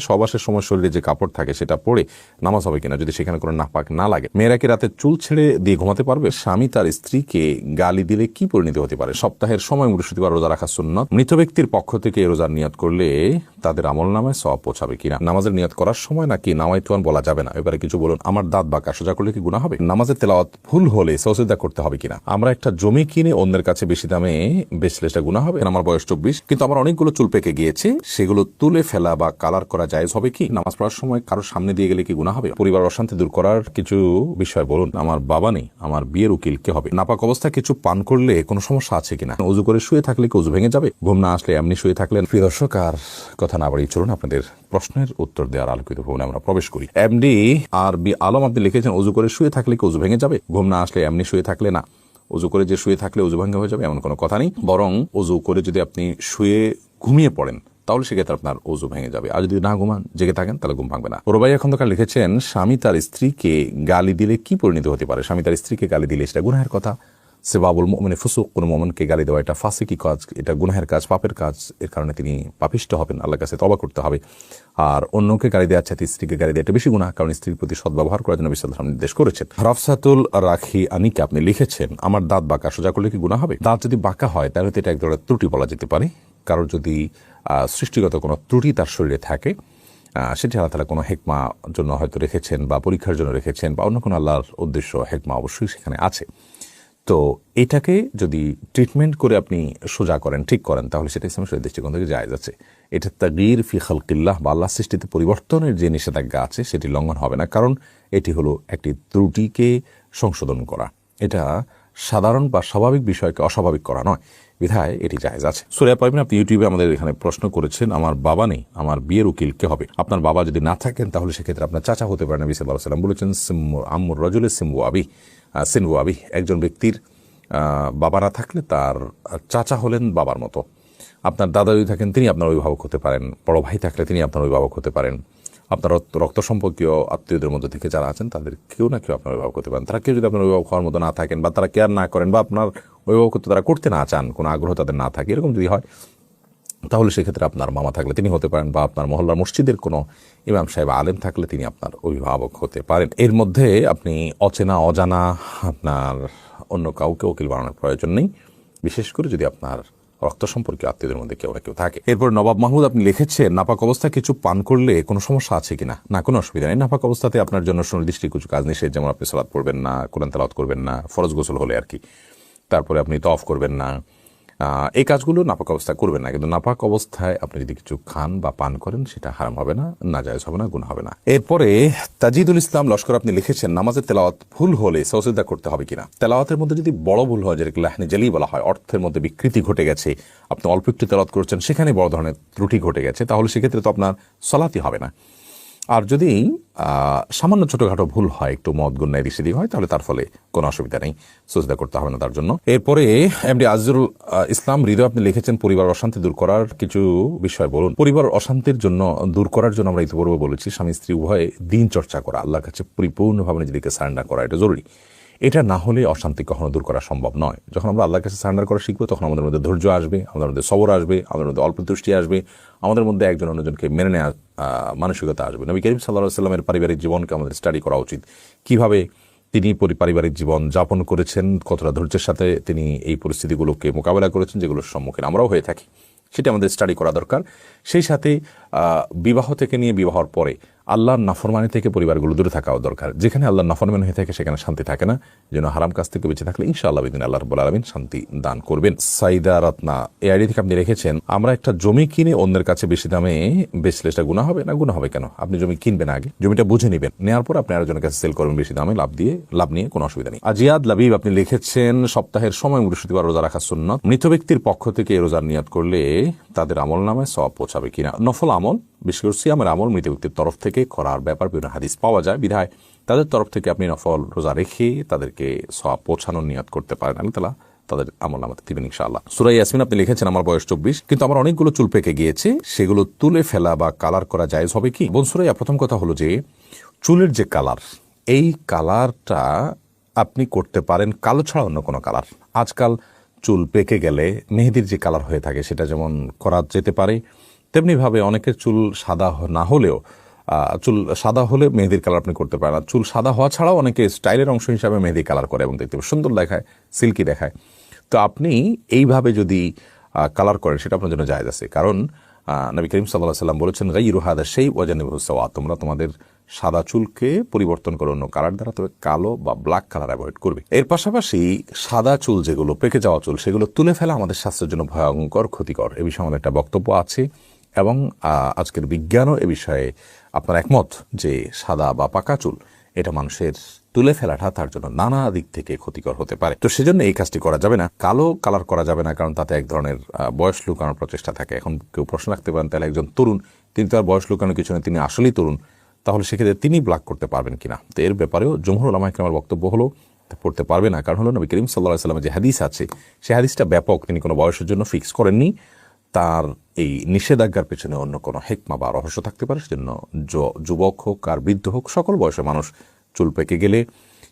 সবাসের সময় শরীরে যে কাপড় থাকে সেটা পরে নামাজ হবে কিনা, যদি সেখানে কোনো নাপাক না লাগে। মেয়েরা কি রাতে চুল ছেড়ে দিয়ে ঘুমাতে পারবে? স্বামী তার স্ত্রীকে গালি দিলে কি পরিণতি হতে পারে? সপ্তাহের সময় বৃহস্পতিবার রোজা রাখা সুন্নত। মৃত ব্যক্তির পক্ষ থেকে রোজার নিয়ত করলে তাদের আমল নামায় সব পৌঁছাবে কিনা? নামাজের নিয়ত করার সময় নাকি নামাই তুয়ান বলা যাবে না? এবারে কিছু বলুন, আমার দাঁত বাঁকা, সোজা করলে কি গুণা হবে? নামাজের তেলাওয়াত ভুল হলে সহযোগিতা করতে হবে কিনা? আমরা একটা জমি কিনে অন্যের কাছে বেশি দামে বেচলে সেটা গুণা হবে? আমার বয়স চব্বিশ, কিন্তু আমার অনেকগুলো চুল পেকে গিয়েছে, সেগুলো তুলে ফেলা বা কালার করা জায়েজ হবে কি? নামাজ পড়ার সময় কারোর সামনে দিয়ে গেলে কি গুণা হবে? পরিবার অশান্তি দূর করার কিছু বিষয় বলুন। আমার বাবা নেই, আমার বিয়ের উকিল কে হবে? নাপাক অবস্থা কিছু পান করলে কোনো সমস্যা আছে কিনা? উজু করে শুয়ে থাকলে কি উজু ভেঙে যাবে? ঘুম না আসলে এমনি শুয়ে থাকলে প্রিয় দর্শক, আর কথা না বাড়িয়ে চলুন, আপনাদের প্রশ্নের উত্তর দেওয়ার আলোকিত ভবনে আমরা প্রবেশ করি। এমডি আর বি আলম আপনি লিখেছেন, উজু করে শুয়ে থাকলে কি উজু ভেঙে যাবে? ঘুম না আসলে এমনি শুয়ে থাকলে না? উজু করে যে শুয়ে থাকলে উজু ভঙ্গ হয়ে যাবে এমন কোনো কথা নেই। বরং উজু করে যদি আপনি শুয়ে ঘুমিয়ে পড়েন তাহলে সেক্ষেত্রে আপনার ওজু ভেঙে যাবে। আর যদি না ঘুমান, জেগে থাকেন, তাহলে ঘুম ভাঙবে না। রোবাই খন্দকার লিখেছেন, স্বামী তার স্ত্রীকে গালি দিলে কি পরিণত হতে পারে? স্বামী তার স্ত্রীকে গালি দিলে সেটা গুনাহের কথা। সে বাবুল মানে ফুসুক, কোনো মোমনকে গালি দেওয়া এটা ফাঁসি কি কাজ, এটা গুনাহের কাজ, পাপের কাজ। এর কারণে তিনি পাপিষ্ট হবেন, আল্লাহর কাছে তবা করতে হবে। আর অন্যকে গালি দেওয়ার চাইতে স্ত্রীকে গালি দেওয়া এটা বেশি গুণা কারণ স্ত্রীর প্রতি সদ্ব্যবহার করার জন্য বিশ্বসাল্লাম নির্দেশ করেছেন। রফসাতুল রাখি আনিকে আপনি লিখেছেন, আমার দাঁত বাঁকা, সোজা করলে কি গুণা হবে? দাঁত যদি বাঁকা হয়, তাহলে তো এটা এক ধরনের ত্রুটি বলা যেতে পারে। কারোর যদি সৃষ্টিগত কোনো ত্রুটি তার শরীরে থাকে সেটি আল্লাহ তালা কোনো হেকমা জন্য হয়তো রেখেছেন বা পরীক্ষার জন্য রেখেছেন বা অন্য কোনো আল্লাহর উদ্দেশ্য, হেকমা অবশ্যই সেখানে আছে। তো এটাকে যদি ট্রিটমেন্ট করে আপনি সোজা করেন, ঠিক করেন, তাহলে সেটা ইসলামের শরীর দৃষ্টিকোণ থেকে জায়জ আছে। এটা তাগির ফি খালকিল্লাহ বা আল্লাহ সৃষ্টিতে পরিবর্তনের যে নিষেধাজ্ঞা আছে, সেটি লঙ্ঘন হবে না। কারণ এটি হলো একটি ত্রুটিকে সংশোধন করা। এটা সাধারণ বা স্বাভাবিক বিষয়কে অস্বাভাবিক করা নয়। বিধায় এটি জায়েজ আছে। সুরিয়া পারবেন আপনি ইউটিউবে আমাদের এখানে প্রশ্ন করেছেন, আমার বাবা নেই, আমার বিয়ের উকিল কে হবে? আপনার বাবা যদি না থাকেন, তাহলে সেক্ষেত্রে আপনার চাচা হতে পারেন। নবী সাল্লাহ সাল্লাম বলেছেন আম্মুর রজুলে সিম্বু আবি। সিনবু আবি, একজন ব্যক্তির বাবা না থাকলে তার চাচা হলেন বাবার মতো। আপনার দাদা যদি থাকেন, তিনি আপনার অভিভাবক হতে পারেন, বড় ভাই থাকলে তিনি আপনার অভিভাবক হতে পারেন। আপনার রক্ত- সম্পর্কীয় আত্মীয়দের মধ্যে থেকে যারা আছেন, তাদের কেউ না কেউ আপনার অভিভাবক হতে পারেন। তারা কেউ যদি আপনার অভিভাবক হওয়ার মতো না থাকেন বা তারা কেয়ার না করেন বা আপনার অভিভাবকত্ব তারা করতে না চান, কোনো আগ্রহ তাদের না থাকে, এরকম যদি হয়, তাহলে সেক্ষেত্রে আপনার মামা থাকলে তিনি হতে পারেন বা আপনার মহল্লার মসজিদের কোনো ইমাম সাহেব আলেম থাকলে তিনি আপনার অভিভাবক হতে পারেন। এর মধ্যে আপনি অচেনা, অজানা, আপনার অন্য কাউকে উকিল বানানোর প্রয়োজন নেই। বিশেষ করে যদি আপনার রক্ত সম্পর্কে আত্মীয়দের মধ্যে কেউ না কেউ থাকে। এরপর নবাব মাহমুদ, আপনি লিখেছেন, নাপাক অবস্থায় কিছু পান করলে কোনো সমস্যা আছে কিনা? না, কোনো অসুবিধা নেই। নাপাক অবস্থাতে আপনার জন্য সুনির্দিষ্ট কিছু কাজ নিষেধ, যেমন আপনি সালাদ পড়বেন না, কোরআন তালাত করবেন না, ফরজ গোসল হলে আর কি। তারপরে আপনি তফ করবেন না এই কাজগুলো নাপাক অবস্থায় করবেন না। কিন্তু নাপাক অবস্থায় আপনি যদি কিছু খান বা পান করেন, সেটা হারাম হবে না না নাজায়জ হবে না গুণ হবে না। এরপরে তাজিদুল ইসলাম লস্কর আপনি লিখেছেন, নামাজের তেলাওয়াত ভুল হলে সহযোগিতা করতে হবে কিনা? তেলাওয়াতের মধ্যে যদি বড় ভুল হয়, যেটাকে লাহনে জালি বলা হয়, অর্থের মধ্যে বিকৃতি ঘটে গেছে, আপনি অল্প একটু তেলাওয়াত করছেন, সেখানে বড় ধরনের ত্রুটি ঘটে গেছে, তাহলে সেক্ষেত্রে তো আপনার সলাতি হবে না। আর যদি সামান্য ছোটখাটো ভুল হয়, একটু মদ গুণ এদিক হয়, তাহলে তার ফলে কোনো অসুবিধা নেই। সুজদা করতে হবে না তার জন্য। এরপরে, এমডি আজরুল ইসলাম, হৃদয়, আপনি লিখেছেন পরিবার অশান্তি দূর করার কিছু বিষয় বলুন। পরিবার অশান্তির জন্য, দূর করার জন্য আমরা ইতিপূর্বে বলেছি স্বামী স্ত্রী উভয়ে দিন চর্চা করা, আল্লাহর কাছে পরিপূর্ণভাবে নিজেদেরকে সারেন্ডার করা, এটা জরুরি। এটা না হলে অশান্তি কখনো দূর করা সম্ভব নয়। যখন আমরা আল্লাহর কাছে সারেন্ডার করা শিখব তখন আমাদের মধ্যে ধৈর্য আসবে আমাদের মধ্যে সবর আসবে আমাদের মধ্যে অল্প দৃষ্টি আসবে আমাদের মধ্যে একজন অন্যজনকে মেনে নেওয়ার আহ, মানসিকতা আসবে। নবী করিম সাল্লাহ সাল্লামের পারিবারিক জীবনকে আমাদের স্টাডি করা উচিত। কীভাবে তিনি পরি- পারিবারিক জীবন যাপন করেছেন কতটা ধৈর্যের সাথে তিনি এই পরিস্থিতিগুলোকে মোকাবেলা করেছেন যেগুলোর সম্মুখীন আমরাও হয়ে থাকি সেটা আমাদের স্টাডি করা দরকার। সেই সাথে বিবাহ থেকে নিয়ে বিবাহর পরে আল্লাহর নাফরমানি থেকে পরিবারগুলো দূরে থাকাও দরকার। যেখানে আল্লাহর নাফরমানি হয়ে থাকে সেখানে শান্তি থাকে না। যেন হারাম কাজ থেকে বেঁচে থাকলে ইনশাআল্লাহ বিদিন আল্লাহ রব্বুল আলমিন শান্তি দান করবেন। সাইদা রত্না, এই আইডি থেকে আপনি রেখেছেন, আমরা একটা জমি কিনে অন্যের কাছে বেশি দামে বেচলে সেটা গুণা হবে না? গুণা হবে কেন? আপনি জমি কিনবেন আগে, জমিটা বুঝে নেবেন। নেওয়ার পর আপনি আরেকজনের কাছে সেল করবেন বেশি দামে, লাভ দিয়ে, লাভ নিয়ে কোনো অসুবিধা নেই। আজিয়াদ লাবিব আপনি লিখেছেন, সপ্তাহের সময় বৃহস্পতিবার রোজা রাখা সুন্নত। মৃত ব্যক্তির পক্ষ থেকে রোজার নিয়ত করলে তাদের আমল নামায় সব পৌঁছাবে কিনা। নফল আমল, বিশেষ করে সিয়ামের আমল মৃত ব্যক্তির তরফ থেকে করার ব্যাপার, বিভিন্ন হাদিস পাওয়া যায়। বিধায় তাদের তরফ থেকে আপনি নফল রোজা রেখে তাদেরকে সব পৌঁছানোর নিয়ত করতে পারেন। আমি তালা তাদের আমল আমাদের দিবেন ইনশাআল্লাহ। সুরাই ইয়াসমিন, আপনি লিখেছেন, আমার বয়স চব্বিশ, কিন্তু আমার অনেকগুলো চুল পেকে গিয়েছে। সেগুলো তুলে ফেলা বা কালার করা জায়েজ হবে কি? বোন সুরাইয়া প্রথম কথা হলো যে, চুলের যে কালার, এই কালারটা আপনি করতে পারেন কালো ছাড়া অন্য কোনো কালার। আজকাল চুল পেকে গেলে মেহেদির যে কালার হয়ে থাকে, সেটা যেমন করা যেতে পারে তেমনিভাবে অনেকের চুল সাদা না হলেও চুল সাদা হলে মেহেদির কালার আপনি করতে পারেন। আর চুল সাদা হওয়া ছাড়াও অনেকে স্টাইলের অংশ হিসাবে মেহেদি কালার করে এবং দেখতে সুন্দর দেখায়, সিল্কি দেখায়। তো আপনি এইভাবে যদি কালার করেন, সেটা আপনার জন্য জায়জ আছে। কারণ নবী করিম সাল্লাহ সাল্লাম বলেছেন গাই রুহাদা সেই ওজানে হুসাওয়া তোমরা তোমাদের সাদা চুলকে পরিবর্তন করে অন্য কালার দ্বারা, তবে কালো বা ব্ল্যাক কালার অ্যাভয়েড করবে। এর পাশাপাশি সাদা চুল যেগুলো পেকে যাওয়া চুল, সেগুলো তুলে ফেলা আমাদের স্বাস্থ্যের জন্য ভয়ঙ্কর, ক্ষতিকর। এ বিষয়ে আমাদের একটা বক্তব্য আছে। এবং আজকের বিজ্ঞানও এ বিষয়ে আপনার একমত যে সাদা বা পাকা চুল, এটা মানুষের তুলে ফেলাটা তার জন্য নানা দিক থেকে ক্ষতিকর হতে পারে। তো সেজন্য এই কাজটি করা যাবে না। কালো কালার করা যাবে না, কারণ তাতে এক ধরনের বয়স লুকানোর প্রচেষ্টা থাকে। এখন কেউ প্রশ্ন রাখতে পারেন, তাহলে একজন তরুণ, তিনি তো আর বয়স লুকানোর কিছু নেই, তিনি আসলেই তরুণ, তাহলে সেক্ষেত্রে তিনি ব্লাক করতে পারবেন কিনা? তো এর ব্যাপারেও জমহুর আমার বক্তব্য হলো পড়তে পারবে না। কারণ হলো নবী করিম সাল্লাহ সাল্লামের যে হাদিস আছে সেই হাদিসটা ব্যাপক। তিনি কোনো বয়সের জন্য ফিক্স করেননি। তার এই নিষেধাজ্ঞার পেছনে অন্য কোনো হেকমা বা রহস্য থাকতে পারে? সেজন্য যুবক হোক আর বৃদ্ধ হোক, সকল বয়সে মানুষ চুল পেকে গেলে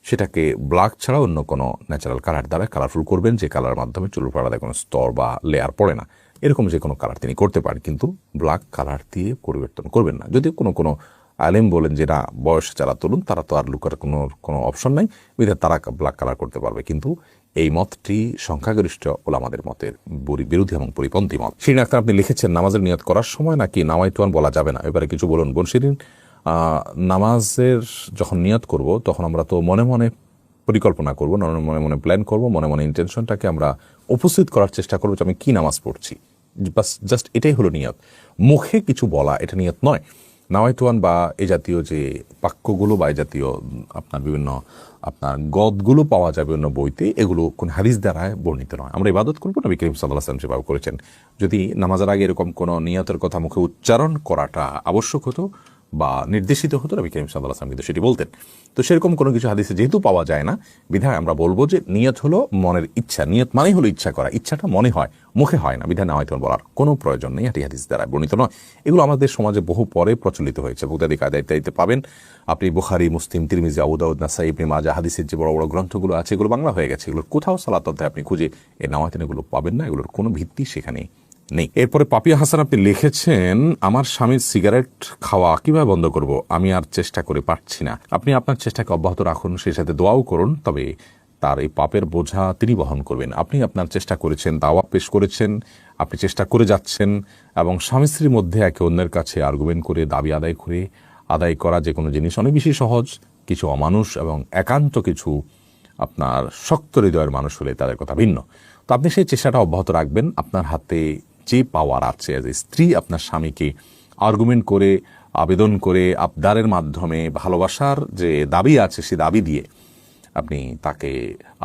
সেটাকে ব্ল্যাক ছাড়া অন্য কোনো ন্যাচারাল কালার দ্বারা কালারফুল করবেন, যে কালার মাধ্যমে চুল পাড়াতে কোনো স্তর বা লেয়ার পড়ে না। এরকম যে কোনো কালার তিনি করতে পারেন, কিন্তু ব্ল্যাক কালার দিয়ে পরিবর্তন করবেন না। যদি কোনো কোনো আলেম বলেন যে, না, বয়স যারা তরুণ তারা তো আর লুকার কোনো কোনো অপশন নাই। বিধায় তারা ব্ল্যাক কালার করতে পারবে। কিন্তু এই মতটি সংখ্যাগরিষ্ঠ ওলামাদের মতের বরি- বিরোধী এবং পরিপন্থী মত। শিরিন আক্তার, আপনি লিখেছেন, নামাজের নিয়ত করার সময় নাকি নামাই তুয়ান বলা যাবে না? এবারে কিছু বলুন। বোন শিরিন নামাজের যখন নিয়ত করব, তখন আমরা তো মনে মনে পরিকল্পনা করব, মনে মনে প্ল্যান করব, মনে মনে ইন্টেনশনটাকে আমরা উপস্থিত করার চেষ্টা করব যে, আমি কী নামাজ পড়ছি। বাস জাস্ট এটাই হলো নিয়ত। মুখে কিছু বলা এটা নিয়ত নয়। নাওয়াইতুয়ান বা এই জাতীয় যে বাক্যগুলো বা এই জাতীয়, আপনার বিভিন্ন, আপনার গদগুলো পাওয়া যায় বিভিন্ন বইতে, এগুলো কোন হাদিস দ্বারায় বর্ণিত নয়। আমরা ইবাদত করব, নবী করিম সাল্লাহ সাল্লাম সেভাবে করেছেন। যদি নামাজের আগে এরকম কোনো নিয়তের কথা মুখে উচ্চারণ করাটা আবশ্যক হতো বা নির্দেশিত হতো নবী করিম সাল্লাহ আসলাম কিন্তু সেটি বলতেন। তো সেরকম কোনো কিছু হাদিসে যেহেতু পাওয়া যায় না, বিধায় আমরা বলব যে নিয়ত হলো মনের ইচ্ছা। নিয়ত মানেই হলো ইচ্ছা করা। ইচ্ছাটা মনে হয়, মুখে হয় না। বিধায় না হয়তো বলার। কোনো প্রয়োজন নেই, এটি হাদিস দ্বারা বর্ণিত নয়। এগুলো আমাদের সমাজে বহু পরে প্রচলিত হয়েছে। বুদাদি কায়দা ইত্যাদিতে পাবেন। আপনি বুখারি, মুসলিম, তিরমিজি আউদাউদ নাসাই, ইবনে মাজা হাদিসের যে বড় বড় গ্রন্থগুলো আছে, এগুলো বাংলা হয়ে গেছে। এগুলোর কোথাও সালাত অধ্যায় আপনি খুঁজে এই নামাতেন এগুলো পাবেন না। এগুলোর কোনো ভিত্তি সেখানে নেই। এরপরে পাপিয়া হাসান আপনি লিখেছেন, আমার স্বামীর সিগারেট খাওয়া কীভাবে বন্ধ করব? আমি আর চেষ্টা করে পারছি না। আপনি আপনার চেষ্টাকে অব্যাহত রাখুন, সেই সাথে দোয়াও করুন, তবে তার এই পাপের বোঝা তিনি বহন করবেন। আপনি আপনার চেষ্টা করেছেন দাওয়া পেশ করেছেন, আপনি চেষ্টা করে যাচ্ছেন এবং স্বামী স্ত্রীর মধ্যে একে অন্যের কাছে আর্গুমেন্ট করে, দাবি আদায় করে, আদায় করা যে কোনো জিনিস অনেক বেশি সহজ, কিছু অমানুষ এবং একান্ত কিছু আপনার শক্ত হৃদয়ের মানুষ হলে তাদের কথা ভিন্ন। তো আপনি সেই চেষ্টাটা অব্যাহত রাখবেন, আপনার হাতে যে পাওয়ার আছে যে স্ত্রী আপনার স্বামীকে আর্গুমেন্ট করে, আবেদন করে, আবদারের মাধ্যমে ভালোবাসার যে দাবি আছে সে দাবি দিয়ে আপনি তাকে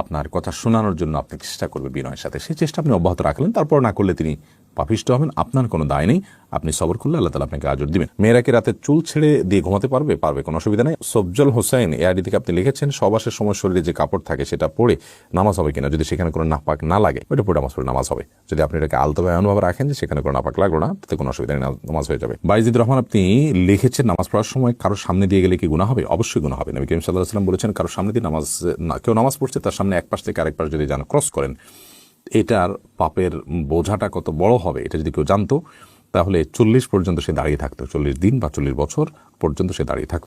আপনার কথা শোনানোর জন্য আপনি চেষ্টা করবে বিনয়ের সাথে। সেই চেষ্টা আপনি অব্যাহত রাখলেন, তারপর না করলে তিনি পাপিষ্ট হবেন, আপনার কোনো দায় নেই। আপনি সবর করলে আল্লাহ তালা আপনাকে আজর দিবেন। মেয়েরা কি রাতে চুল ছেড়ে দিয়ে ঘুমাতে পারবে? পারবে, কোনো অসুবিধা নেই। সবজল হোসেন এ আইডি থেকে আপনি লিখেছেন, সবাসের সময় শরীরে যে কাপড় থাকে সেটা পরে নামাজ হবে কিনা, যদি সেখানে কোনো নাপাক না লাগে, ওইটা পরে নামাজ পড়ে নামাজ হবে। যদি আপনি এটাকে আলতোভাবে অনুভব রাখেন যে সেখানে কোনো নাপাক লাগল না, তাতে কোনো অসুবিধা নেই, নামাজ হয়ে যাবে। বাইজিদ রহমান, আপনি লিখেছেন, নামাজ পড়ার সময় কারোর সামনে দিয়ে গেলে কি গুণা হবে? অবশ্যই গুণা হবে। নবী করিম সাল্লাহ সাল্লাম বলেছেন, কারোর সামনে দিয়ে নামাজ না, কেউ নামাজ পড়ছে, তার সামনে এক পাশ থেকে আরেক পাশ যদি যান ক্রস করেন এটার পাপের বোঝাটা কত বড় হবে এটা যদি কেউ জানতো, তাহলে চল্লিশ পর্যন্ত সে দাঁড়িয়ে থাকতো, চল্লিশ দিন বা চল্লিশ বছর পর্যন্ত সে দাঁড়িয়ে থাকতো।